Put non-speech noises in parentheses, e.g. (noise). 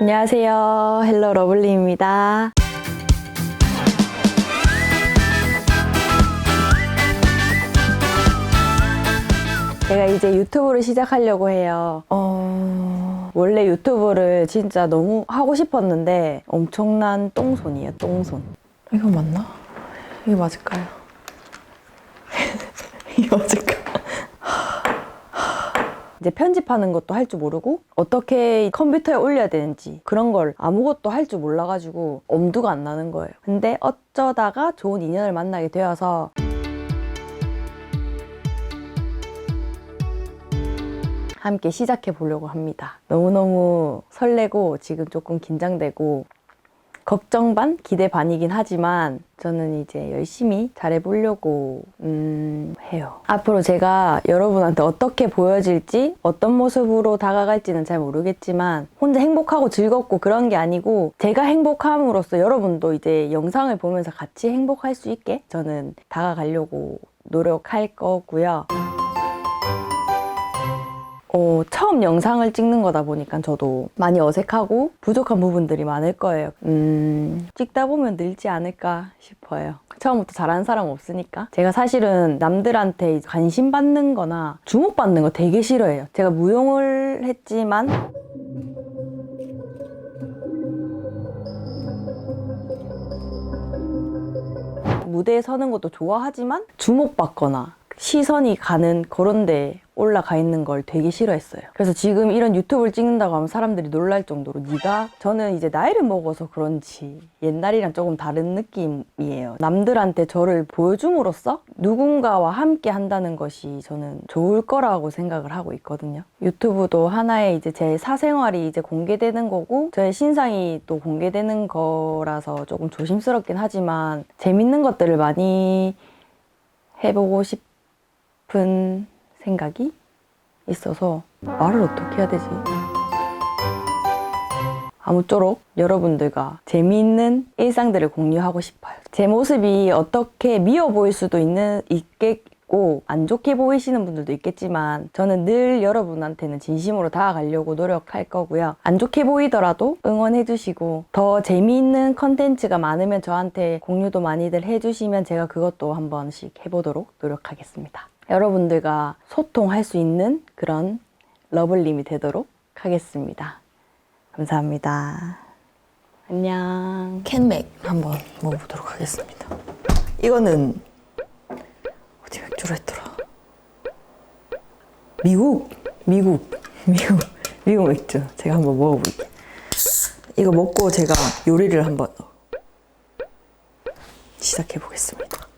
안녕하세요. 헬로 러블리입니다. 제가 이제 유튜브를 시작하려고 해요. 어, 원래 유튜브를 진짜 너무 하고 싶었는데 엄청난 똥손이에요, 똥손. 이거 맞나? 이게 맞을까요? (laughs) 이게 맞을까? 이제 편집하는 것도 할 줄 모르고 어떻게 컴퓨터에 올려야 되는지 그런 걸 아무것도 할 줄 몰라가지고 엄두가 안 나는 거예요. 근데 어쩌다가 좋은 인연을 만나게 되어서 함께 시작해 보려고 합니다. 너무너무 설레고 지금 조금 긴장되고 걱정 반, 기대 반이긴 하지만 저는 이제 열심히 잘해보려고 음, 해요. 앞으로 제가 여러분한테 어떻게 보여질지, 어떤 모습으로 다가갈지는 잘 모르겠지만 혼자 행복하고 즐겁고 그런 게 아니고 제가 행복함으로써 여러분도 이제 영상을 보면서 같이 행복할 수 있게 저는 다가가려고 노력할 거고요. 어, 처음 영상을 찍는 거다 보니까 저도 많이 어색하고 부족한 부분들이 많을 거예요. 음, 찍다 보면 늘지 않을까 싶어요. 처음부터 잘하는 사람 없으니까. 제가 사실은 남들한테 관심 받는 거나 주목받는 거 되게 싫어해요. 제가 무용을 했지만 무대에 서는 것도 좋아하지만 주목받거나 시선이 가는 그런 데 올라가 있는 걸 되게 싫어했어요. 그래서 지금 이런 유튜브를 찍는다고 하면 사람들이 놀랄 정도로 네가 저는 이제 나이를 먹어서 그런지 옛날이랑 조금 다른 느낌이에요. 남들한테 저를 보여줌으로써 누군가와 함께 한다는 것이 저는 좋을 거라고 생각을 하고 있거든요. 유튜브도 하나의 이제 제 사생활이 이제 공개되는 거고 저의 신상이 또 공개되는 거라서 조금 조심스럽긴 하지만 재밌는 것들을 많이 해보고 싶은 생각이 있어서 말을 어떻게 해야 되지? 아무쪼록 여러분들과 재미있는 일상들을 공유하고 싶어요. 제 모습이 어떻게 미워 보일 수도 있는 있겠고 안 좋게 보이시는 분들도 있겠지만 저는 늘 여러분한테는 진심으로 다가가려고 노력할 거고요. 안 좋게 보이더라도 응원해 주시고 더 재미있는 컨텐츠가 많으면 저한테 공유도 많이들 해 주시면 제가 그것도 한 번씩 해보도록 노력하겠습니다. 여러분들과 소통할 수 있는 그런 러블림이 되도록 하겠습니다. 감사합니다. 안녕. 캔맥 한번 먹어보도록 하겠습니다. 이거는 어디 맥주로 했더라? 미국, 미국, (laughs) 미국, 미국 맥주. 제가 한번 먹어볼게요. 이거 먹고 제가 요리를 한번 시작해 보겠습니다.